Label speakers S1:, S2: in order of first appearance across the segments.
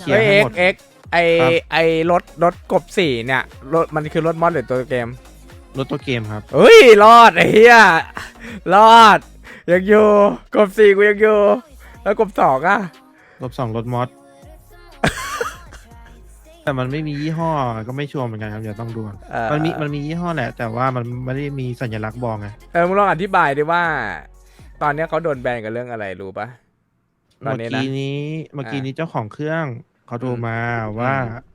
S1: เคลีย
S2: เฮ้
S1: ร์
S2: ย
S1: ให้
S2: เอ็ก
S1: หมด
S2: เอ็กไอ
S1: ครับ
S2: ไอรถรถกบสี่เนี่ยรถมันคือรถมอสหรือตัวเกม
S1: รถตัวเกมครับ
S2: เฮ้ยรอดไอ้เหี้ยรอดยังอยู่กบสี่กูยังอยู่แล้วกบสองอะ
S1: รถสองรถมอส แต่มันไม่มียี่ห้อก็ไม่ชัวร์เหมือนกันครับเดี๋ยวต้องดูก่อน
S2: เอ่อ
S1: มันมีมันมียี่ห้อแหละ แต่ว่ามันไม่ได้มีสัญลักษณ์บอกไง
S2: เออมึงลองอธิบายดิว่า ตอนเนี้ยเขาโดนแบนกับเรื่องอะไรรู้ปะตอน
S1: เมื่อ
S2: นี้นะ
S1: กี้นี้ เมื่อกี้นี้เจ้าของเครื่อง เขาโทรมาว่า
S2: อืม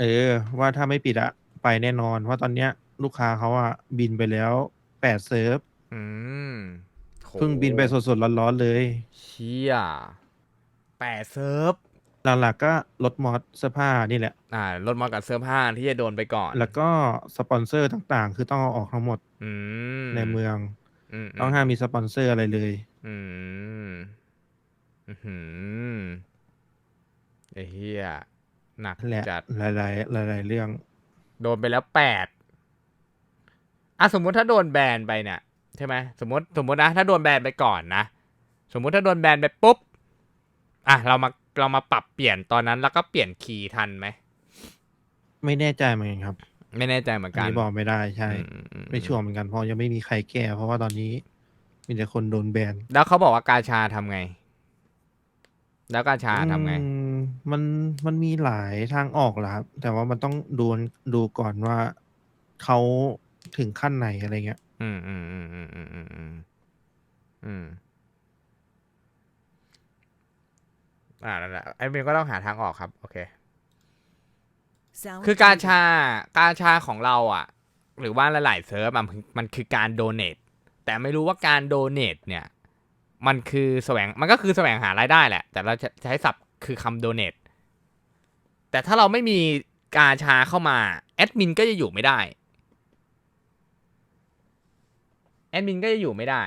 S1: เออ ว่าถ้าไม่ปิดอะไปแน่นอนเพราะตอนเนี้ย ลูกค้าเขาอะบินไปแล้วแปดเซิร์ฟ
S2: อืมโห
S1: เพิ่งบินไปสดๆร้อนๆเลย
S2: เชี่ยแปดเซิร์ฟ
S1: หลักๆก็รถมอสเสื้อผ้านี่แหละ
S2: อ่ารถมอสกับเสื้อผ้าที่จะโดนไปก่อน
S1: แล้วก็สปอนเซอร์ต่างๆ คือต้องเอาออกทั้งหมด
S2: อืม
S1: ในเมือง
S2: อืม
S1: ต้องห้ามมีสปอนเซอร์อะไรเลย
S2: อืมอื้อหือไอ้ เหี้ยหนัก
S1: และ
S2: จัด
S1: หลายๆหลายๆเรื่อง
S2: โดนไปแล้วแปดอะสมมุติถ้าโดนแบนไปเนี่ยใช่ไหมสมมติสมมตินะถ้าโดนแบนไปก่อนนะ สมมุติถ้าโดนแบนไปปุ๊บอะเรามาเรามาปรับเปลี่ยนตอนนั้นแล้วก็เปลี่ยนคีย์ทันไหม
S1: ไม่แน่ใจเหมือนกันครับ
S2: ไม่แน่ใจเหมือน
S1: อัน
S2: กัน
S1: นี้บอกไม่ได้ใช่
S2: อือื
S1: ไม่ชัวร์เหมือนกันเพราะยังไม่มีใครแก้ เพราะว่าตอนนี้มีแต่คนโดนแบน
S2: แล้วเขาบอกว่า กาชาทำไง แล้วกาชาทำไง
S1: อืมมันมันมีหลายทางออกแหละครับ แต่ว่ามันต้องดูดูก่อนว่าเขาถึงขั้นไหนอะไรเงี้ย
S2: อืมอืมอืมอืมอืมอืมอืมอืมอ่านั่นแหละไอ้เบนก็ต้องหาทางออกครับ โอเค คื
S3: คืออ
S2: การ
S3: การ
S2: ชากาชาของเราอะ หรือว่าหลายๆเซิร์ฟอะมันมันคือการโดเน a แต่ไม่รู้ว่าการโดเน a เนี่ย มันคือแสวงมันก็คือแสวงหารายได้แหละ แต่เราจะใช้ศัพท์คือคำโดเน a แต่ถ้าเราไม่มีกาชาเข้ามาแอดมินก็จะอยู่ไม่ได้แอดมินก็จะอยู่ไม่ได้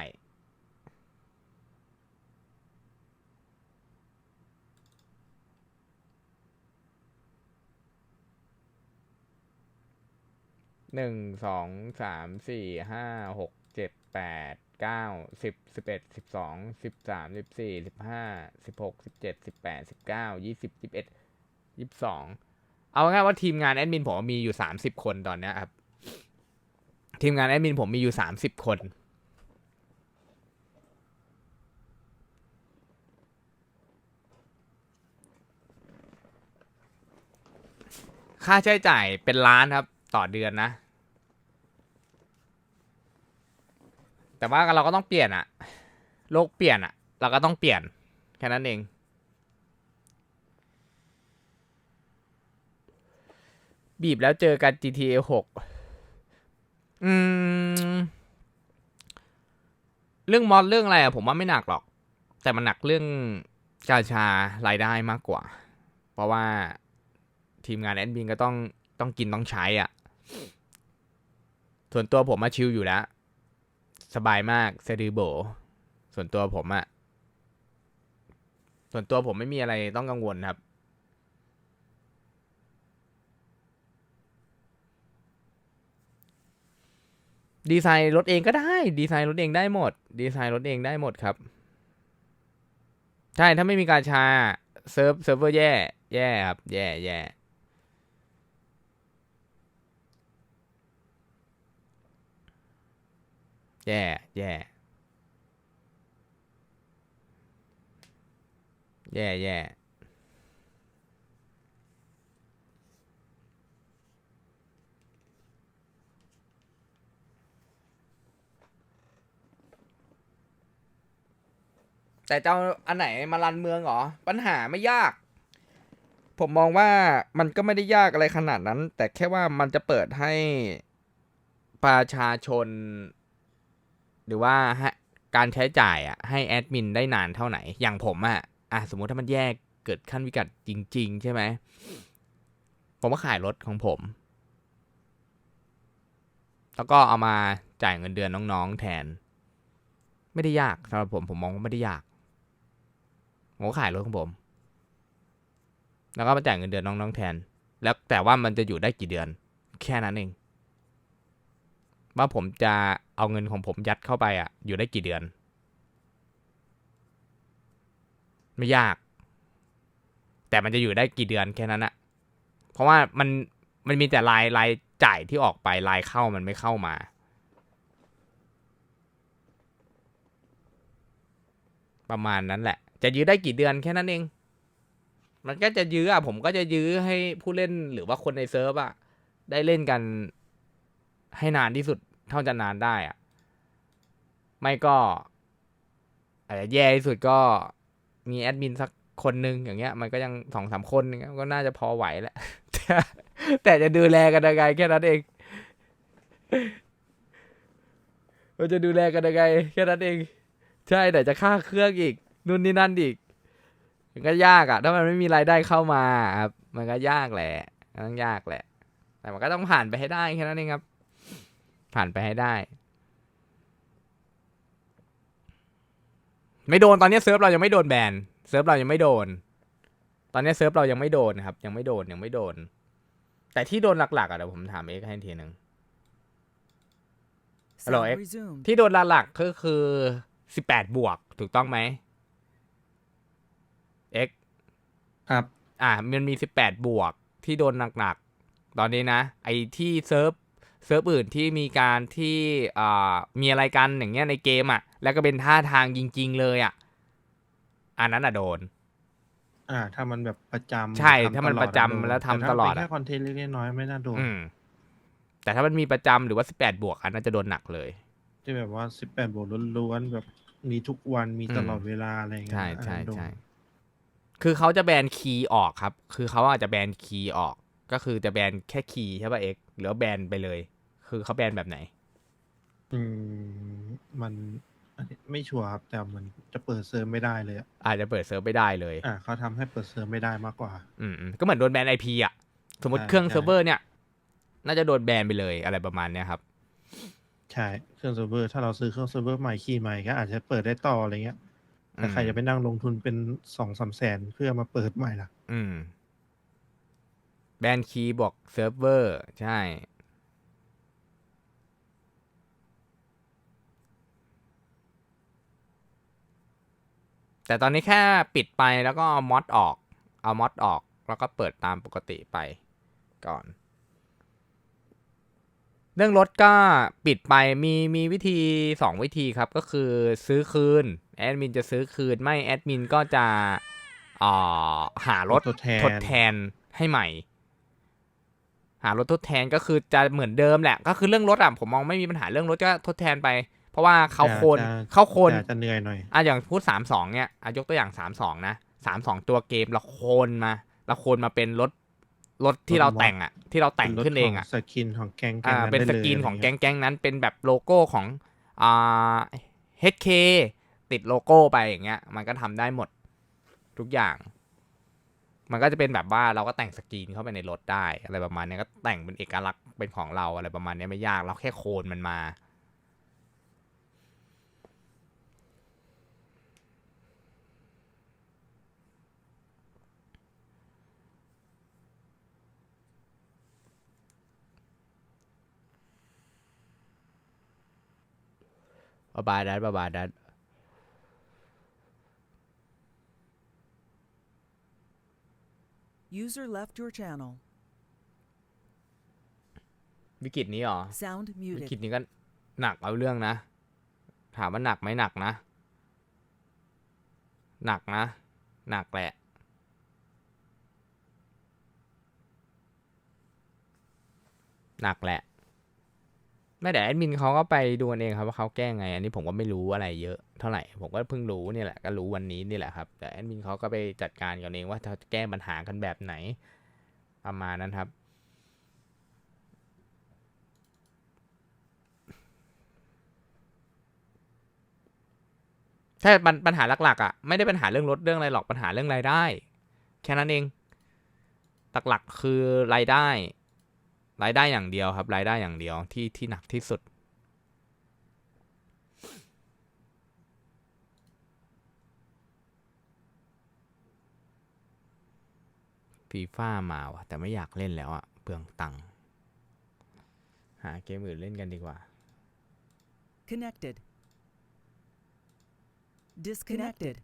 S2: หนึ่งสองสามสี่ห้าหกเจ็ดแปด เก้าสิบสิบเอ็ดสิบสองสิบสามสิบสี่สิบห้าสิบหกสิบเจ็ดสิบแปดสิบเก้ายี่สิบยี่สิบเอ็ดยี่สิบสองเอาง่ายว่าทีมงานแอดมินผมมีอยู่สามสิบคนตอนนี้ครับ ทีมงานแอดมินผมมีอยู่สามสิบคนค่าใช้จ่ายเป็นล้านครับ ต่อเดือนนะ แต่ว่าเราก็ต้องเปลี่ยนอะโลกเปลี่ยนอะเราก็ต้องเปลี่ยนแค่นั้นเอง บีบแล้วเจอกัน GTA 6อืม เรื่องมอดเรื่องอะไรอะผมว่าไม่หนักหรอก แต่มันหนักเรื่องกาชารายได้มากกว่า เพราะว่าทีมงานแอดมินก็ต้องต้องกินต้องใช้อะ ส่วนตัวผมมาชิลอยู่แล้ว สบายมากเซดือโบ ส่วนตัวผมอะส่วนตัวผมไม่มีอะไรต้องกังวลครับ ดีไซน์รถเองก็ได้ ดีไซน์รถเองได้หมด ดีไซน์รถเองได้หมดครับ ใช่ ถ้าไม่มีการชาเซิร์ฟเซิร์ฟเวอร์แย่ แย่ครับ แย่แย่ แย่แย่แย่แย่แต่จะเอาอันไหนมารันเมืองเหรอ ปัญหาไม่ยาก ผมมองว่ามันก็ไม่ได้ยากอะไรขนาดนั้น แต่แค่ว่ามันจะเปิดให้ประชาชน หรือว่าการใช้จ่ายอะให้แอดมินได้นานเท่าไหร่อย่างผมอะอะสมมุติถ้ามันแยกเกิดขั้นวิกฤตจริง ๆ ใช่ไหมผมก็ขายรถของผม แล้วก็เอามาจ่ายเงินเดือนน้องๆแทน ไม่ได้ยากสำหรับผมผมมองว่าไม่ได้ยากผมก็ขายรถของผม แล้วก็มาจ่ายเงินเดือนน้องๆแทน แล้วแต่ว่ามันจะอยู่ได้กี่เดือน แค่นั้นเอง ว่าผมจะ เอาเงินของผมยัดเข้าไปอะ อยู่ได้กี่เดือน ไม่ยาก แต่มันจะอยู่ได้กี่เดือนแค่นั้นอะเพราะว่ามันมันมีแต่รายรายจ่ายที่ออกไปรายเข้ามันไม่เข้ามา ประมาณนั้นแหละ จะยื้อได้กี่เดือนแค่นั้นเอง มันก็จะยื้ออะผมก็จะยื้อให้ผู้เล่นหรือว่าคนในเซิร์ฟอะได้เล่นกันให้นานที่สุด เท่าจะนานได้อะไม่ก็อาจจะแย่ที่สุดก็มีแอดมินสักคนหนึ่งอย่างเงี้ย มันก็ยังสองสามคนอย่างเงี้ยก็น่าจะพอไหวแหละแต่แต่จะดูแลกันยังไงแค่นั้นเองมันจะดูแลกันยังไงแค่นั้นเอง ใช่แต่จะค่าเครื่องอีกนู่นนี่นั่นอีกมันก็ยากอะถ้ามันไม่มีรายได้เข้ามาครับมันก็ยากแหละมันต้องยากแหละ แต่มันก็ต้องผ่านไปให้ได้แค่นั้นเองครับ ผ่านไปให้ได้ ไม่โดนตอนนี้เซิร์ฟเรายังไม่โดนแบนเซิร์ฟเรายังไม่โดน ตอนนี้เซิร์ฟเรายังไม่โดนครับ ยังไม่โดนยังไม่โดน แต่ที่โดนหลักๆอะเดี๋ยวผมถามเอ็กซ์ให้ทีหนึ่ง Hello,
S3: Sound
S2: X.
S3: resumed.
S2: ที่โดนหลักๆก็คือสิบแปดบวกถูกต้องไหมเอ็ก
S1: ครับ
S2: อ่ามันมีสิบแปดบวกที่โดนหนักๆตอนนี้นะ ไอ้ที่เซิร์ฟ เซิร์ฟอื่นที่มีการที่อ่ามีอะไรกันอย่างเงี้ยในเกมอะ แล้วก็เป็นท่าทางจริง ๆ เลยอะอันนั้นอะโดน
S1: อ่า ถ้ามันแบบประจำ
S2: ใช่
S1: ทำ
S2: ถ้ามัน
S1: ตลอด
S2: ประจำ
S1: โดน
S2: แล้วทำ
S1: ต่ถ้า
S2: ตลอด
S1: เป็น
S2: อะ
S1: แค่คอนเทนต์เล็กๆน้อยๆไม่น่าโดน
S2: อืมแต่ถ้ามันมีประจำหรือว่าสิบแปดบวกอันนั้นจะโดนหนักเลย
S1: ที่แบบว่าสิบแปดบวกล้วนๆแบบมีทุกวันมีตลอด
S2: อืม
S1: เวลาอะไรอย่างเงี้ย
S2: ใช่
S1: อัน
S2: ใช่
S1: นั้นโดน
S2: ใช่คือเขาจะแบนคีย์ออกครับ คือเขาอาจจะแบนคีย์ออก ก็คือจะแบนแค่คีย์ใช่ป่ะเอ็กหรือว่าแบนไปเลย คือเขาแบนแบบไหน
S1: อืมมันอันนี้ไม่ชัวร์ครับ แต่มันจะเปิดเซิร์ฟไม่ได้เลยอะ
S2: อาจจะเปิดเซิร์ฟไม่ได้เลย
S1: อ่าเขาทำให้เปิดเซิร์ฟไม่ได้มากกว่า
S2: อืมอืมก็เหมือนโดนแบนไอพีอะ สมมติ
S1: ใช่
S2: เครื่อง
S1: ใช่
S2: เซิร์ฟเวอร์เนี่ย น่าจะโดนแบนไปเลยอะไรประมาณเนี้ยครับ
S1: ใช่ เครื่องเซิร์ฟเวอร์ ถ้าเราซื้อเครื่องเซิร์ฟเวอร์ใหม่คีย์ใหม่ก็อาจจะเปิดได้ต่ออะไรเงี้ยแต่ใคร
S2: อืม
S1: จะไปนั่งลงทุนเป็นสองสามแสนเพื่อมาเปิดใหม่ล่ะ
S2: อืม แบนคีย์บอกเซิร์ฟเวอร์ใช่ แต่ตอนนี้แค่ปิดไปแล้วก็เอามอดออก เอามอดออกแล้วก็เปิดตามปกติไปก่อน เรื่องรถก็ปิดไปมีมีวิธีสองวิธีครับก็คือซื้อคืน แอดมินจะซื้อคืน ไม่แอดมินก็จะอ่าหารถ
S1: ทดแทน
S2: ทดแทนให้ใหม่ หารถทดแทนก็คือจะเหมือนเดิมแหละ ก็คือเรื่องรถอะผมมองไม่มีปัญหาเรื่องรถก็ทดแทนไป เพราะว่าเขาโคน
S1: จะ
S2: เขาโคน
S1: แต่จะเหนื่อยหน่อย
S2: อะอย่างพูดสามสองเนี่ยอะยกตัวอย่างสามสองนะสามสองตัวเกมเราโคนมาเราโคนมาเป็นรถรถที่
S1: รถ
S2: เรา
S1: มอด
S2: แต่งอะ ที่เราแต่ง
S1: ป็รถ
S2: ขึ้นเองอะ
S1: สกินของแกงแกง
S2: อ่า
S1: นั้น
S2: เป็น
S1: ได้
S2: ส
S1: เลย
S2: กินของะ
S1: ไร
S2: แก๊
S1: เย
S2: งแก๊งนั้นเป็นแบบโลโก้ของอ่า HK ติดโลโก้ไปอย่างเงี้ย มันก็ทำได้หมดทุกอย่าง มันก็จะเป็นแบบว่าเราก็แต่งสกรีนเข้าไปในรถได้อะไรประมาณนี้ก็แต่งเป็นเอกลักษณ์เป็นของเราอะไรประมาณนี้ไม่ยากเราแค่โคนมันมา ประมาณนั้นประมาณนั้น
S3: User left your channel.
S2: วิกฤตนี้เหรอ
S3: Sound
S2: วิ
S3: muted.
S2: กฤตนี้ก็หนักเอาเรื่องนะ ถามว่าหนักไหมหนักนะ หนักนะ หนักแหละ หนักแหละ ไม่แต่แอดมินเขาก็ไปดูกันเองครับว่าเขาแก้ไง อันนี้ผมก็ไม่รู้อะไรเยอะเท่าไหร่ ผมก็เพิ่งรู้นี่แหละก็รู้วันนี้นี่แหละครับ แต่แอดมินเขาก็ไปจัดการกันเองว่าจะแก้ปัญหากันแบบไหนประมาณนั้นครับถ้าปัญปัญหาหลักๆอะไม่ได้ปัญหาเรื่องรถเรื่องอะไรหรอกปัญหาเรื่องรายได้ แค่นั้นเองหลักๆคือรายได้ รายได้อย่างเดียวครับ รายได้อย่างเดียวที่ที่หนักที่สุด ฟีฟ่ามาว่ะ แต่ไม่อยากเล่นแล้วอะเปลืองตังค์หาเกมอื่นเล่นกันดีกว่า
S3: Connected. Disconnected.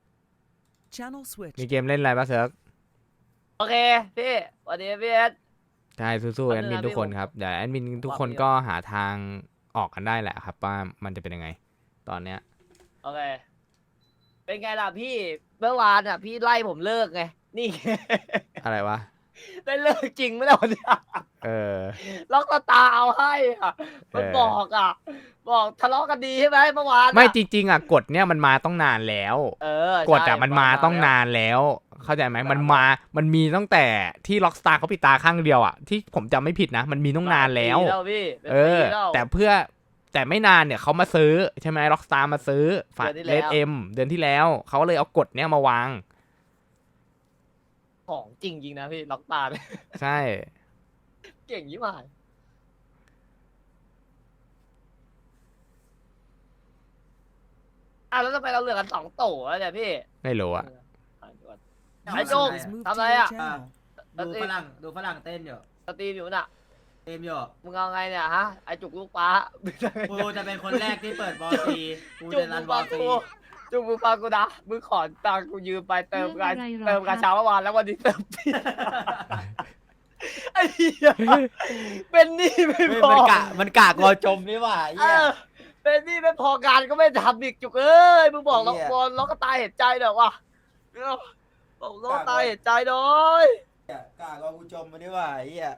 S3: Channel
S2: มี
S3: switched.
S2: เกมเล่นอะไรปะเซิร์ก
S4: โอเค พี่สวัสดีพี่เอส
S2: ใช่สู้ๆ
S4: แป๊
S2: แอบด
S4: นึง
S2: มิน
S4: นะ
S2: ทุกคน
S4: พี่
S2: ครับเดี๋ยวแอดมินทุกคน
S4: ผม
S2: ก็หาทางออกกันได้แหละครับว่ามันจะเป็นยังไง ตอนเนี้ย
S4: โอเค เป็นไงล่ะพี่เมื่อวานอะ พี่ไล่ผมเลิกไง นี่
S2: อะไรวะ
S4: ได้เลิกจริงไหมล่ะวันเนี้ย
S2: เออ
S4: ล็อกสตาร์เอาให้อะ มัน
S2: เออ
S4: บอกอะ บอกทะเลาะกันดีใช่ไหมเมื่อวานอะ
S2: ไม่จริงๆอะกฎเนี้ยมันมาต้องนานแล้ว
S4: เออก
S2: ฎอะมันมาต้องนานแล้ว เข้าใจไหมมันมามันมีตั้งแต่ที่ล็อกสตาร์เขาปิดตาข้างเดียวอะที่ผมจำไม่ผิดนะ มันมีต้องนานแล้ว
S4: ปีพี่เป็น
S2: เออ
S4: ปีล้ว
S2: แต่เพื่อแต่ไม่นานเนี่ยเขามาซื้อใช่ไหมล็อกสตาร์มาซื้อฝา
S4: เดือนที่
S2: เล
S4: แล้
S2: ด
S4: ว
S2: เอ็มเดือนที่แล้ว เขาเลยเอากฎเนี้ยมาวาง
S4: ของจริงจริงๆนะพี่ล็อกตาเนี่ย
S2: ใช่
S4: เก่งยิ่งหายอะแล้วทำไมเราเหลือกันสองโตแล้วเนี่ยพี่
S2: ไม่รู้อะ
S4: ไอ้โจ้ง
S3: User has moved
S4: ทำ
S3: to
S4: อะไร
S3: your
S4: อะ
S3: channel.
S5: ดูฝรั่งดูฝรั่งเต้นอยู่
S4: สตรีมอยู่น่ะ
S5: เต็มอยู่
S4: มึงเอาไงเนี่ยฮะไอจุกลูกป้า
S5: กูจะเป็นคนแรกที่เปิดบอลซีกู
S4: จุก
S5: จะรั
S4: มึ
S5: น
S4: ง
S5: บอ
S4: ฟั
S5: ล
S4: ง
S5: ซี
S4: กูจุกมึงฟังกูนะมึงขอตังค์กูยืมไปเติมกัน
S6: เรื่องอะไรหรอ
S4: เติมกัน
S6: ครับ
S4: เช้าเมื่อวานแล้ววันนี้เติมผิดไอ้เหี้ยเป็นหนี้ไม่
S5: เฮ้ย
S4: พอ
S5: มันกะมันกะกอจมนี่หว่าไอ้
S4: เอ
S5: เหี้ย
S4: อเป็นหนี้ไม่พอการก็ไม่ทำอีกจุกเอ้ยมึงบอกล็อก
S5: เหี้ย
S4: บอลล็อกก็ตายเห็นใจเด้อวะ เออบอกล็อกก็ตายเห็นใจหน่อย
S5: กะกอกูจมมานี่หว่าไอ้เหี้ย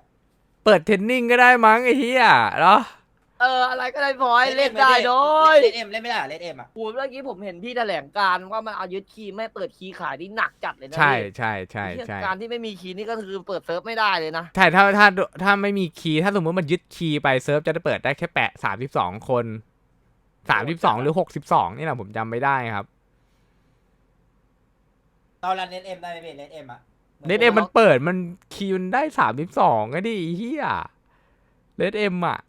S2: เปิดเทรนนิ่งก็ได้มั้งไอ้เหี้ยเนาะ
S4: เอออะไรก็ได้พอให้เล่นได้หน่อย
S5: เล่นเอ็มเล่นไม่ได้เล่นเอ็มอะ
S4: โอ้เมื่อกี้ผมเห็นพี่แถลงการณ์ว่ามันเอายึดคีย์ไม่เปิดคีย์ขายนี่หนักจัดเลยนะ
S2: ใช่
S4: พี่
S2: ใช่ใช่
S4: เหี้ย
S2: ใช่
S4: การที่ไม่มีคีย์นี่ก็คือเปิดเซิร์ฟไม่ได้เลยนะ
S2: ใช่ถ้าถ้าถ้าไม่มีคีย์ถ้าสมมติมันยึดคีย์ไปเซิร์ฟจะได้เปิดได้แค่แปะสามสิบสองคนสามสิบสองหรือหกสิบสองนี่แหละผมจำไม่ได้ครับ
S5: เรารันเล่นเอ็มได้ไหมพี่เล่นเอ็มอะ
S2: เลดเอ็มมันเปิดมันคีย์มันได้สามสิบสองไงดิไอ้เฮียเลดเอ็มอะ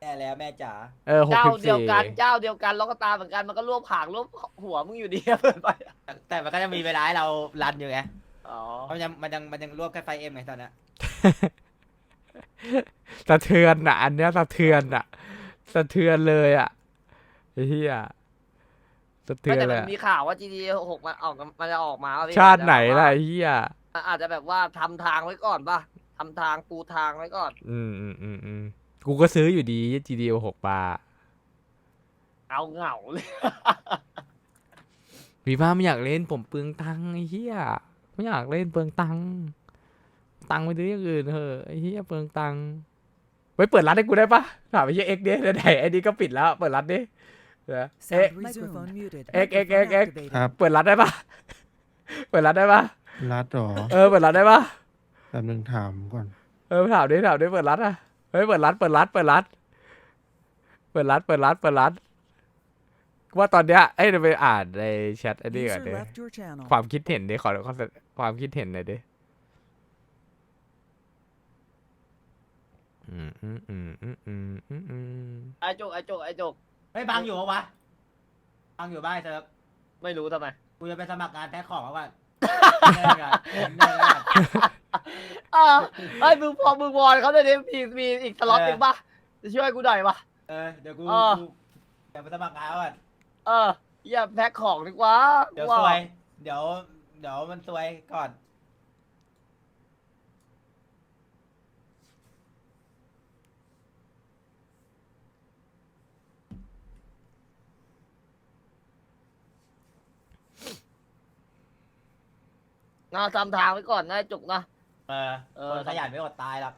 S5: แม่แล้วแม่จ๋า
S2: เออหก
S4: เจ้า
S2: สิบ
S4: เดียว
S2: สี่
S4: กันเจ้าเดียวกันล็อกกตาเหมือนกันมันก็รวบผางรวบหัวมึงอยู่ดีเปิดไป
S5: แต่แต่มันก็จะมีเวลาให้เรารันอยู่ไง
S4: อ๋อ
S5: เพราะมันยังมันยังมันยังรวบแค่ไฟเอ็มไงตอนเนี้ย
S2: สะเทือนอะ อันเนี้ยสะเทือนอะ สะเทือนเลยอะไอ้เฮีย สะเทื
S4: ไม่
S2: อน
S4: แต่
S2: เล
S4: มั
S2: ย
S4: น
S2: อะ
S4: มีข่าวว่า GTA 6มันออกมันจะออกมาว่ะพี่
S2: ชาติไหนล่ะไอ้เฮีย
S4: อาจจะแบบว่าทำทางไว้ก่อนป่ะทำทางปูทางไว้ก่อน
S2: อืมอืมอืมอืมกูก็ซื้ออยู่ดี GDO หกบาท
S4: เอาเหงาเลย
S2: วีบ้าไม่อยากเล่นผมเปลืองตังค์ไอ้เหี้ยไม่อยากเล่นเปลืองตังค์ตังค์ไปซื้ออย่างอื่นเถอะไอ้เหี้ยเปลืองตังค์ไว้เปิดร้านให้กูได้ปะถามไอ้เหี้ยเอ็กเด้ไหนๆไอ้นี่ก็ปิดแล้ว เปิดร้านดิ เดี๋ยวเอ๊ะ
S3: Sound Microphone muted.
S2: Egg, egg, egg, egg.
S3: Microphone activated.
S1: ครับ
S2: เปิดร้านได้ปะเปิดร้านได้ปะ
S1: รัดหรอ
S2: เออเปิดร้านได้ปะ
S1: แป๊บนึงถามก่อน
S2: เออถามดิถามดิเปิดร้านอะเฮ้ยเปิดร้านเปิดร้านเปิดร้านเปิดร้านเปิดร้านเปิดร้านว่าตอนเนี้ยเอ้ยเดี๋ยวไปอ่านในแชทไอ้นี่ก่อน
S3: User
S2: ดิ
S3: left your channel.
S2: ความคิดเห็นดิขอขอความคิดเห็นหน่อยดิอืมอืมอืมอืมอืมอืมอืม
S4: ไอ้จุกไอ้จุกไอ้จุก
S5: เฮ้ยบังอยู่ปะวะบังอยู่บ้านเซิร์ฟ
S4: ไม่รู้ทำไม
S5: กูจะไปสมัครงานแพ็คของแล้วก่อนเดินก่อนเดินก่อน
S4: อ่าไอ้มึงพอมึงวอนเขาเลยดิมีมีอีกสล็อตหนึ่งป่ะจะช่วยกูหน่อยป่ะ
S5: เออเดี๋ยวกู
S4: เออ
S5: กูเดี๋ยวไปสมัครงานก่อน
S4: เอออย่าแพ็คของดีกว่า
S5: เดี๋ยว
S4: ว่า
S5: ซวย เดี๋ยว เดี๋ยวมันซวยก่อน
S4: นะทำทางไว้ก่อนนะไอ้จุกนะ
S5: เออ
S4: เออ
S5: คนขยันไม่อดตายหรอก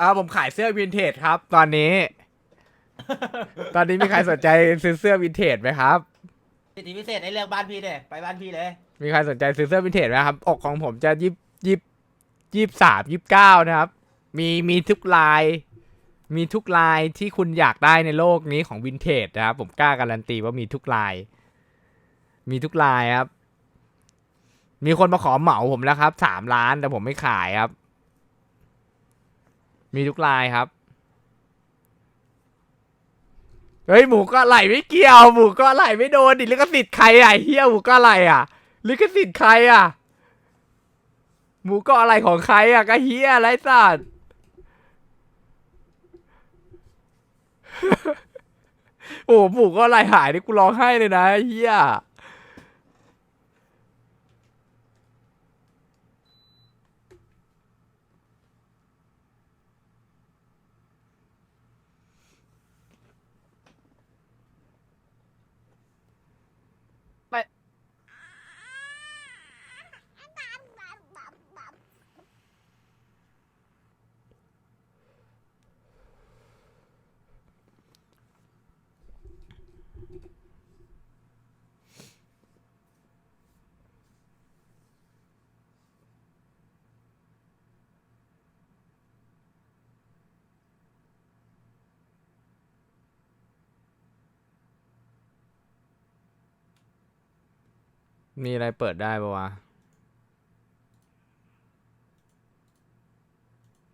S2: อ่าผมขายเสื้อวินเทจครับ ตอนนี้ ตอนนี้มีใครสนใจซื้อเสื้อวินเทจไหมครับ
S5: สิทธิพิเศษในเรื่องบ้านพี่เลยไปบ้านพี่เลย
S2: มีใครสนใจซื้อเสื้อวินเทจไหมครับ อกของผมจะยิบยิบยิบสามยิบเก้านะครับ มีมีทุกลาย มีทุกลายที่คุณอยากได้ในโลกนี้ของวินเทจนะครับ ผมกล้าการันตีว่ามีทุกลาย มีทุกลายครับ มีคนมาขอเหมาผมแล้วครับสามล้านแต่ผมไม่ขายครับ มีทุกลายครับ เฮ้ยหมูก็ไหลไม่เกี่ยว หมูก็ไหลไม่โดนดิลิขสิทธิ์ใครอะเฮียหมูก็ไหลอะ ลิขสิทธิ์ใครอะ หมูก็อะไรของใครอะก็เฮียไรสัตว์โอ้หมูก็อะไรหายนี่กูร้องไห้เลยนะเฮีย มีอะไรเปิดได้ปะวะ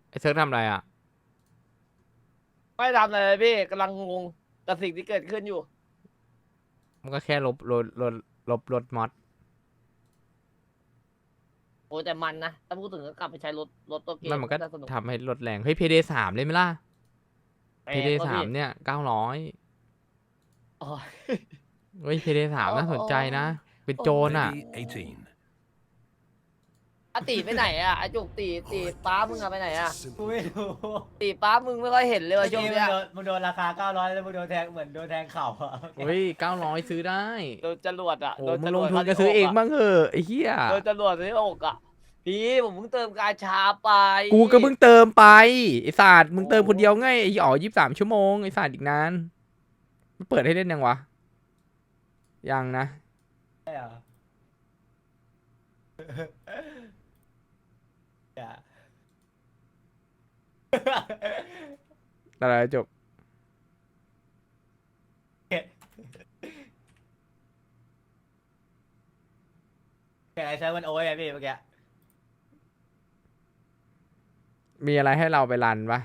S2: ไอ้เซิร์ฟทำอะไรอะ
S4: ไม่ทำอะไรเลยพี่กำลังงงกับสิ่งที่เกิดขึ้นอยู่
S2: มันก็แค่ลบลบลบลบลดมอด
S4: โอ้แต่มันนะถ้าพูดถึงก็กลับไปใช้รถรถตัวเกม
S2: มันมันก็า
S4: สนุก
S2: ทำให้ลดแรง เฮ้ยพีเดสามเลยไหมล่ะ
S4: แพ
S2: พี
S4: ง
S2: เด
S4: กว่า
S2: สาม
S4: พี่
S2: เนี่ยเก้าร้อย
S4: อ๋อ
S2: เฮ้ยพีเดสาม
S4: อ๋อ
S2: น่าสนใจนะ เป็นโจรอะ
S6: Ready, 18.
S4: อะตีไปไหนอะไอจุกตีตีป้ามึงอะไปไหนอะ
S5: กูไม่รู้
S4: ตีป้ามึงไม่ค่อยเห็นเลยว่ะช่วง
S5: มึง
S4: เนี้ย
S5: โดนมึงโดนราคา 900 แล้วมึงโดนแทงเหมือนโดนแทงเข่าอะ
S2: เฮ้ยเก้าร้อยซื้อได้
S4: โดนจรวดอะ
S2: โอ้
S4: โดน
S2: มึ
S4: จ
S2: ง
S4: ร
S2: ล
S4: ว
S2: ง
S4: ด
S2: ทุน
S4: เข้า
S2: ก็
S4: ที่
S2: ซื้อเอง
S4: กะ
S2: บ้างเหอะไอ้เหี้ย
S4: โดนจรวดที่อกอะพี่ผมเพิ่งเติมกาชาไป
S2: กูก็เพิ่งเติมไปไอ้ศาสตร์มึงเติมคนเดียวไงไอ้อ๋อยี่สามชั่วโมงไอ้ศาสตร์อีกนานมันเปิดให้เล่นยังวะยังนะ
S5: ใช่เหรออย่า
S2: อะไรจบ
S5: แกไอ้เซิร์ฟมันโอ้ยไงพี่เมื่อกี้
S2: มีอะไรให้เราไปรันปะ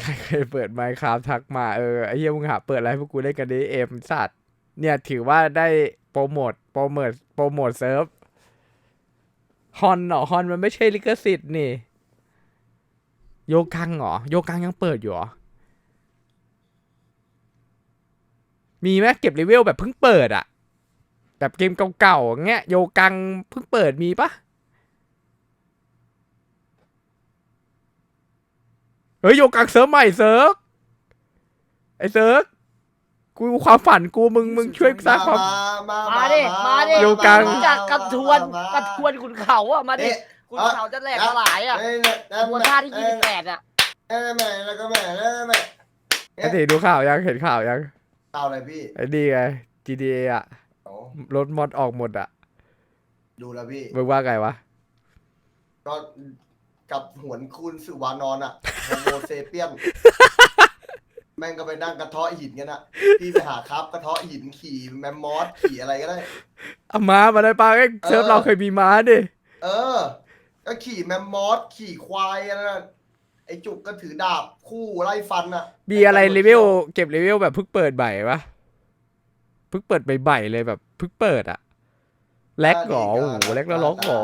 S2: ใครเคยเปิดไมค์ครับทักมาเออไอ้เหี้ยมึงหาเปิดอะไรพวกกูได้กันดิเอ็มสัตว์เนี่ยถือว่าได้โปรโมทโปรโมทโปรโมทเซิร์ฟฮอนเหรอฮอนมันไม่ใช่ลิขสิทธิ์นี่ โยกังเหรอโยกังยังเปิดอยู่หรอมีไหมเก็บเลเวลแบบเพิ่งเปิดอะแบบเกมเก่าๆอย่างเงี้ยโยกังเพิ่งเปิดมีปะ เฮ้ยโยกังเซิร์ฟใหม่เซิร์ฟไอเซิร์ฟกูความฝันกูมึงมึงช่วยสร้างความ
S4: มาดิ มาดิ
S2: โยกัง
S4: รู้จากกระทวนกระทวนขุนเขาอะมาดิ
S7: เอ๊ะ
S4: ขุนเขาจะแหลกสลายอะ
S7: เอ้ยนั่น
S4: กระทวนท่าที่ยี่สิบแปดอะ
S7: เอ้ยแม่แล้วก็แม่แล้วแม่
S2: ไอตีดูข่าวยังเห็นข่าวยัง
S7: เอาอะไรพี่
S2: ไอ้นี่ไง GTA อะ
S7: โอ้
S2: รถมอดออกหมดอะ
S7: ดูแล้วพี่
S2: มึงว่าไงวะ
S7: ก็ กับหวนคุณสุวานอนอะโฮโมเซเปียน แม่งก็ไปนั่งกระเทาะหินกันอะพี่ไปหาครับกระเทาะหินขี่แมมมอสขี่อะไรก็ได้
S2: เอาม้ามาได้ปะเอ้ยเซิร์ฟ
S7: เออ
S2: เราเคยมีม้าดิ
S7: เออ ก็ขี่แมมมอสขี่ควายอะไรนะไอจุกก็ถือดาบคู่ไล่ฟันอะ
S2: มีอะไรเลเวลเก็บเลเวลแบบเพิ่งเปิดใหม่ปะเพิ่งเปิดใหม่ๆเลยแบบเพิ่งเปิดอะแลกเหรอโอ้โหแลกแล้วล็อกเหรอ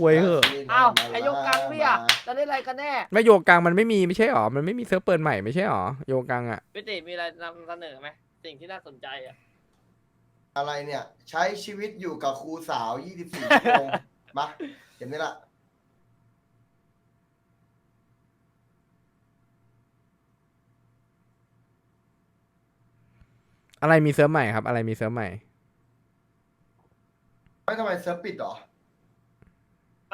S2: เว้ยเหอะ
S4: อ้าวไอโยกังพี่อะจะได้อะไรกันแน่
S2: ไม่โยกังมันไม่มีไม่ใช่หรอ มันไม่มีเซิร์ฟเปิดใหม่ไม่ใช่หรอ โยกังอะ
S4: พี่ติมีอะไรนำเสนอไหมสิ่งที่น่าสนใจอะ
S7: อะไรเนี่ย ใช้ชีวิตอยู่กับครูสาว 24ชั่วโมงมาเห็นไหมล่ะ
S2: อะไรมีเซิร์ฟใหม่ครับ อะไรมีเซิร์ฟใหม่
S7: ไม่ทำไมเซิร์ฟปิดเหรอ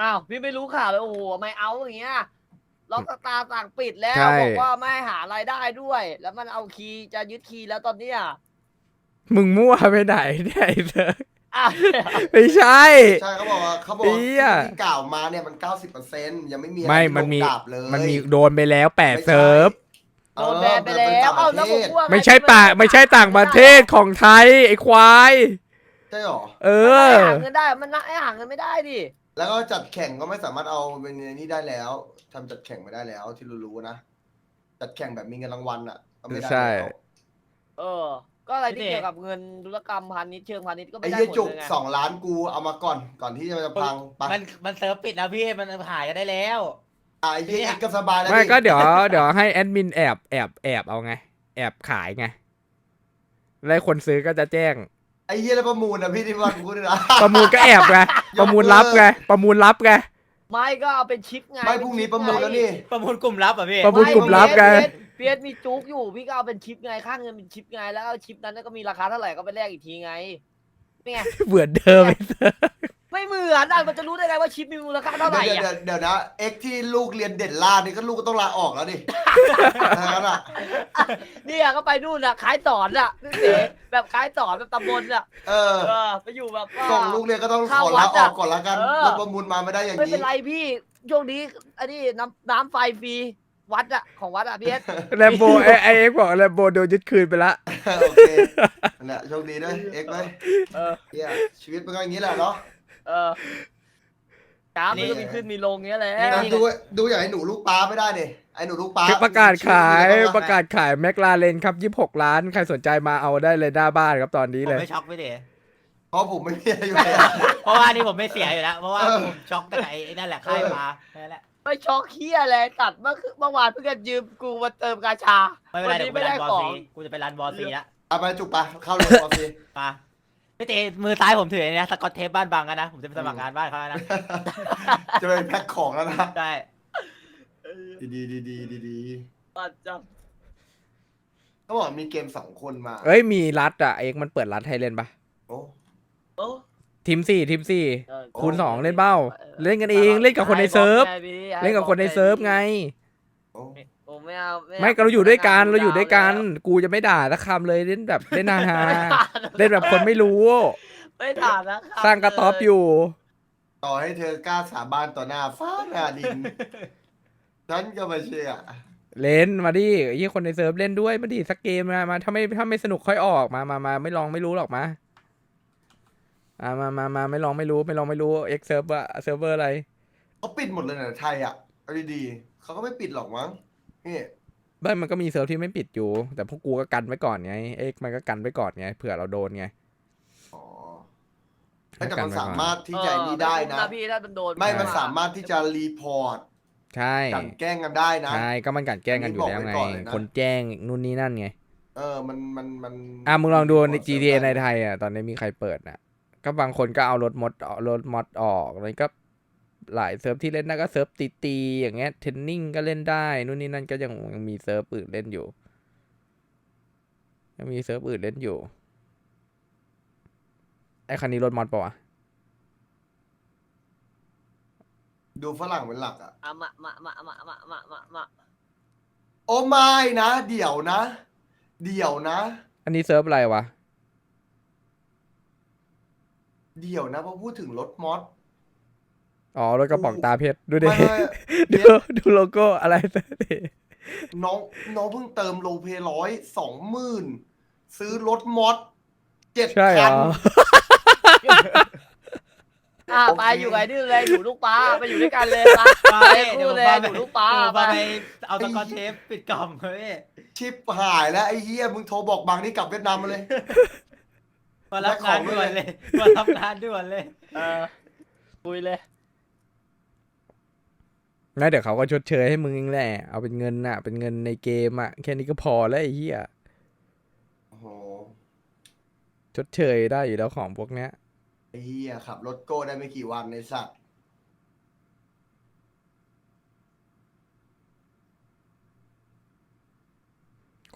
S4: อ้าวพี่ไม่รู้ข่าวเลยโอ้โหไม่เอาอย่างเงี้ยล็อกสตาร์สั่งปิดแล้ว
S2: ใช่
S4: บอกว่าไม่ให้หารายได้ด้วย แล้วมันเอาคีย์จะยึดคีย์แล้วตอนเนี้ย
S2: มึงมั่วไปไหนเนี่ยไอ้เซิร์ฟ
S4: อ้าว
S2: ไม่ใช่
S7: ใช่เขาบอกว่าเขาบอกว่า
S2: เหี้ย
S7: ที่กล่าวมาเนี่ยมัน 90%ยังไม่มีอะร
S2: ไม่
S7: ที่
S2: มันมี
S7: ลงดาบเลย
S2: มันมีโดนไปแล้วแปด
S7: ไม่ใช่
S2: เซิร์ฟ
S4: โดนแบนไปแล้วเอ้าแล้วผมว่า
S2: ไม่ใช่ต่างไม่ใช่ต่างประเทศของไทยไอ้ควาย
S7: ใช่หรอ
S2: เอ
S4: เอ
S2: อ
S4: หาเงินได้ มันน่าให้หาเงินไม่ได้ดิ
S7: แล้วก็จัดแข่งก็ไม่สามารถเอาเป็นนี่ได้แล้วทำจัดแข่งไม่ได้แล้วที่รู้ๆนะจัดแข่งแบบมีเงินรางวัลอะก็ไม่ได้
S2: ใช่
S7: แล้ว
S4: เออ ก็อะไรที่เกี่ยวกับเงินธุรกรรมพาณิชย์เชิงพาณิชย์ก็
S7: ไอ้
S4: ไม่ได้
S7: เหี้ย
S4: หมด
S7: จุก
S4: เลยไง
S7: สองล้านกูเอามาก่อนก่อนที่จะจะพังไป
S5: มันมันเซิร์ฟปิดแล้วพี่มันหายกันได้แล้ว
S7: อะไอ้เหี้ยเอ็กซ์ก็สบายแล้ว
S2: ไม่
S7: ดิ
S2: ก็เดี๋ยวเดี๋ยวให้แอดมินแอบแอบแอบเอาไง แอบขายไง แล้วคนซื้อก็จะแจ้ง
S7: ไอ้เหี้ยแล้วประมูลนะพี่ที่ว่ากูด้วยนะ
S2: ประมูลก็แอบไงประมูลรับไงประมูลรับไง
S4: ไม่ก็เอาเป็นชิปไง
S7: ไม่พรุ่งนี้ประมูลแล้วนี่
S5: ประมูลกลุ่มลับอะพี่
S2: ประมูลกลุ่มลับไง
S4: เพียสมีจุกอยู่พี่ก็เอาเป็นชิปไงค่าเงินเป็นชิปไงแล้วเอาชิปนั้นก็มีราคาเท่าไหร่ก็ไปแลกอีกทีไงนี่ไง
S2: เหมือนเดิม ไอ้เซิร์ฟ
S4: ไม่เหมือนอะมันจะรู้ได้ไงว่าชิปมีมูลค่าเท่าไหร่
S7: เดี๋ยว
S4: อะ
S7: เดี๋ยวเดี๋ยวนะเอ็กซ์ที่ลูกเรียนเด่นล่านี่ก็ลูกก็ต้องลาออกแล้วดิถ้างั้นอะ
S4: เนี่ยก็ไปนู่นอะขายสอนอะนี่เอ๋แบบขายสอนแบบตำบลอะ
S7: เออ
S4: เออไปอยู่แบบว่า
S7: ส่งลูกเรียนก็ต้อง
S4: เข้า
S7: ขอ
S4: วั
S7: ลา
S4: ด
S7: อ
S4: อะ
S7: อกก่อนละกัน
S4: เออ
S7: แล้วประมูลมาไม่ได้อย่าง
S4: ไม่
S7: นี้
S4: เป็นไรพี่ช่วงนี้อันนี้น้ำน้ำไฟฟรีวัดอะของวัดอะพี่เอส
S2: แลมโบไอไอเอ็กบอกแลมโบโดนยึดคืนไปละ
S7: โอเคนั่นแหละโชคดีด้วยเอ็กซ์ไหม
S4: เออ
S7: เฮียชีวิตมันก็อย่างนี้แหละเนาะ
S4: เออกราฟมันก็มีขึ้นมีลงเงี้ยแหละ
S7: อะดูดูอย่างไอ้หนูลูกปลาไม่ได้เนี่ยไอ้หนูลูกปลา
S2: คือประกาศขาย
S7: ชื่อ
S2: ประกาศขายแมคลาเรนครับ 26 ล้าน ใครสนใจมาเอาได้เลยหน้าบ้านครับตอนนี้
S5: ผม
S2: เลย
S5: ไม่ช็อกไม่เด๋
S7: เพราะผมไม่มีอะไรอยู่เลย
S5: เพราะว่านี่ผมไม่เสียอยู่แล้ว เพราะว่า
S7: เออ
S5: ผมช็อกตั้งแต่ไอ้นั่นแหละค่ายมาแค่นั้นแหละ
S4: ไม่ช็อกเฮียอะไรตัดเมื่อคืนเมื่อวานเพิ่งจะยืมกูมาเติมกาชา
S5: ไม่เป็นไร
S4: วั
S5: เดี๋ยวกู
S4: ไม่
S5: ไปรั
S4: ได้
S5: นบอล
S4: ของ
S5: ซีกูจะไปรันบอลซีละ
S7: เอาไปจุกปะเข้าเลยพอสิ
S5: มา พี่เตมือซ้ายผมถือไอ้เนี่ยสกอตเทปบ้านบางกันนะ ผมจะไปสมัครงานบ้านเขาแล้วนะ
S7: จะไปแพ็คของแล้วนะ
S5: ได้
S7: ดีดีดีดีดีดี
S4: ตัดจับ
S7: เขาบอกมีเกมสองคนมา
S2: เอ้ยมีรัดอะเอ็กมันเปิดรัดให้เล่นปะ
S7: โอ้
S4: โอ้
S2: ทีมสี่ทีมสี่
S4: เออ
S2: คูณสองเล่นเบ้า เล่นกันเองเล่นกับคนในเซิร์ฟ เล่นกับคนในเซิร์ฟไง
S7: โอ้
S4: ผมไม่เอา
S2: ไม่ก็เราอยู่ด้วยกันเราอยู่ด้วยกัน กูจะไม่ด่าสักคำเลยเล่นแบบเล่นนาฮาเล่นแบบคนไม่รู้
S4: ไม่ถามนะคบ
S2: สร้างกระต๊อบอยู่
S7: ต่อให้เธอกล้าสาบานต่อหน้าฟ้าหน้าดิน ฉันก็ไม่เชื่อ
S2: เล่นมาดิไอ้ยี่คนในเซิร์ฟเล่นด้วยมาดิสักเกมมามาถ้าไม่ถ้าไม่สนุกค่อยออกมามามาไม่ลองไม่รู้หรอกมาอ่ามามามาไม่ลองไม่รู้ไม่ลองไม่รู้เอ็กเซิร์ฟว่าเซิร์ฟเวอร์อะไร
S7: เขาปิดหมดเลยนะไทยอะเอาดีๆเขาก็ไม่ปิดหรอกมั้ง นี่
S2: ไม่มันก็มีเซิร์ฟที่ไม่ปิดอยู่ แต่พวกกูก็กันไว้ก่อนไง เอ็กมันก็กันไว้ก่อนไงเผื่อเราโดนไง
S7: อ๋อแต่มันสามารถที่จะนี่ได้นะ
S4: เออพี่ถ้ามันโดน
S7: ไม่มันสามารถที่จะรีพอร์ต
S2: ใช่
S7: กลันแกล้งกันได้นะ
S2: ใช่ก็มันกลันแกล้งกันอยู่แล้วไง
S7: อันนี้บอกไว้ก่อนเลยนะ
S2: คนแจ้งนู่นนี่นั่นไง
S7: เออมันมันมัน
S2: อะมึงลองดูใน
S7: รีพร์ต
S2: GTA ใน
S7: ได้
S2: ไทยอะตอนนี้มีใครเปิดน่ะ ก็บางคนก็เอารถมดเอารถมอดออกแล้วก็ หลายเซิร์ฟที่เล่นได้ก็เซิร์ฟตีตีๆอย่างเงี้ยเทนนิ่งก็เล่นได้นู่นนี่นั่นก็ยังยังมีเซิร์ฟอื่นเล่นอยู่ยังมีเซิร์ฟอื่นเล่นอยู่ไอ้คันนี้รถมอดปะวะ
S7: ดูฝรั่งเป็นหลักอะ
S4: อะมามามามามามามามา
S7: โอ้ไม่นะ เดี๋ยวนะ เดี๋ยวนะ
S2: อันนี้เซิร์ฟอะไรวะ
S7: เดี๋ยวนะพอพูดถึงรถมอส
S2: อ๋อรถกระป๋องตาเพชรดูดิ
S7: ไม่ไม่
S2: ดูดูโลโก้อะไรดิ
S7: น้องน้องเพิ่งเติมโลเพร้อยสองหมื่นซื้อรถมอสเจ็ด
S2: ใช่เหร
S7: คัน
S2: อ
S4: อะ
S7: โอเค
S4: ไปอยู่ไงดื้อเลยอยู่ลูกปลาไปอยู่ด้วยกันเลยไป
S5: ไป
S4: ไป
S5: เดี๋ยว
S4: พู
S5: ผ
S4: ด
S5: ม
S4: เลย
S5: พาไป
S4: อยู่ลูกปลา
S5: เดี๋ยวผม
S4: ไป
S5: พาไปเอาสกอตเทปปิดกล่องเฮ้ย
S7: ชิปหายแล้วไอ้เหี้ยมึงโทรบอกบางนี่กลับเวียดนามมาเลย
S5: มารับงานด่วนเลยมารับงานด่วนเลย
S4: เออคุยเลย
S2: งั้นเดี๋ยวเขาก็ชดเชยให้มึงเองแหละ เอาเป็นเงินน่ะ เป็นเงินในเกมอะแค่นี้ก็พอแล้วไอ้เหี้ย
S7: โอ้โห
S2: ชดเชยได้อยู่แล้วของพวกเนี้ย
S7: ไอ้เหี้ยขับรถโก้ได้ไม่กี่วันในสัตว์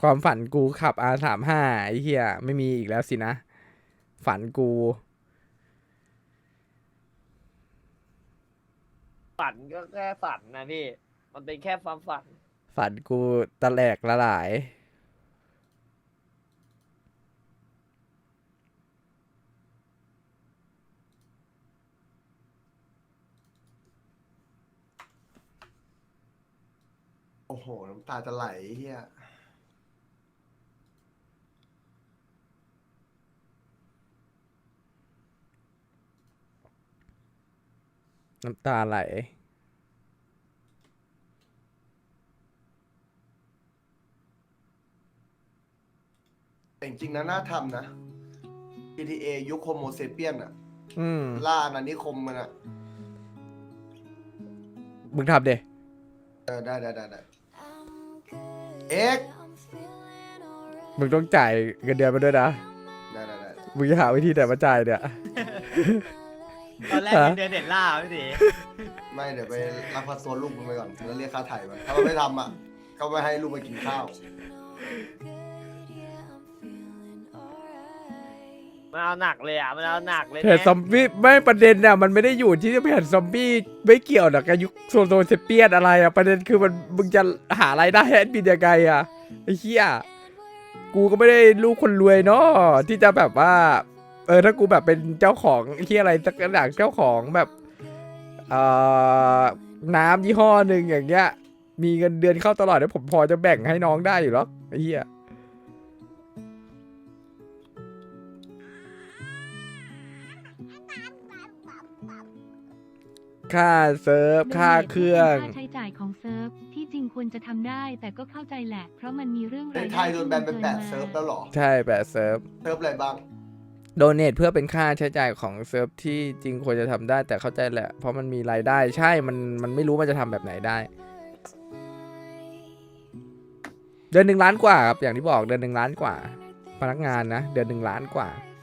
S2: ความฝันกูขับ R สามห้าไอ้เหี้ยไม่มีอีกแล้วสินะ ฝันกู
S4: ฝันก็แค่ฝันนะพี่ มันเป็นแค่ความฝัน
S2: ฝันกูตะแหลกละหลาย
S7: โอ้โห น้ำตาจะไหลไอ้เหี้ย
S2: น้ำตาไหล
S7: แต่จริงๆนะน่าทำนะ GTA ยุคโฮโมเซเปียนอะ
S2: อืม
S7: ล่าอาณานิคมมันอะ
S2: มึงทำเด
S7: เออได้ได้ได้ได้เอ็กซ์
S2: มึงต้องจ่ายเงินเดือนมาด้วยนะ
S7: ได้ได้ได้
S2: มึงจะหาวิธีไหนมาจ่ายเนี่ย
S5: ตอนแรก
S2: ฮะ
S5: เป็นเดือนเด็ดล่าพี่ตี
S7: ไม่เดี๋ยวไปรับพาตัวลูกมึงไปก่อนแล้วเรียกค่าไถ่มันถ้ามันไม่ทำอะก็ไม่ให้ลูกไปกินข้าว
S4: มันเอาหนักเลยอะ มันเอาหนักเลย
S2: แผ่นซอมบี้ไม่ประเด็นน่ะมันไม่ได้อยู่ที่แผ่นซอมบี้ไม่เกี่ยวกับยุคโซโซเซเปียนอะไรอะประเด็นคือมันมึงจะหารายได้ให้แอดมินยังไงอะไอ้เหี้ยกูก็ไม่ได้ลูกคนรวยเนาะที่จะแบบว่า เออถ้ากูแบบเป็นเจ้าของไอ้เหี้ยอะไรสักอย่างเจ้าของแบบเอ่อน้ำยี่ห้อหนึ่งอย่างเงี้ย มีเงินเดือนเข้าตลอดแล้วผมพอจะแบ่งให้น้องได้อยู่หรอกไอ้เหี้ยค่าเซิร์ฟค่าเครื่อง
S6: ค่าใช้จ่ายของเซิร์ฟที่จริงควรจะทำได้ แต่ก็เข้าใจแหละ เพราะมันมีเรื่อง
S7: ใน
S6: ราย
S7: ไท
S6: ได้
S7: ยโดน
S6: ที่
S7: แบ
S6: มันน
S7: เป็น
S6: เกิน
S7: แปด
S6: มา
S7: เซิร์ฟแล้วเหรอ
S2: ใช่แปดเซิร์ฟ
S7: เซิร์ฟอะไรบ้าง
S2: โดเนทเพื่อเป็นค่าใช้จ่ายของเซิร์ฟที่จริงควรจะทำได้ แต่เข้าใจแหละ เพราะมันมีรายได้ใช่ มันมันไม่รู้มันจะทำแบบไหนได้ เดือนหนึ่งล้านกว่าครับอย่างที่บอกเดือนหนึ่งล้านกว่า พนักงานนะ เดือนหนึ่งล้านกว่า「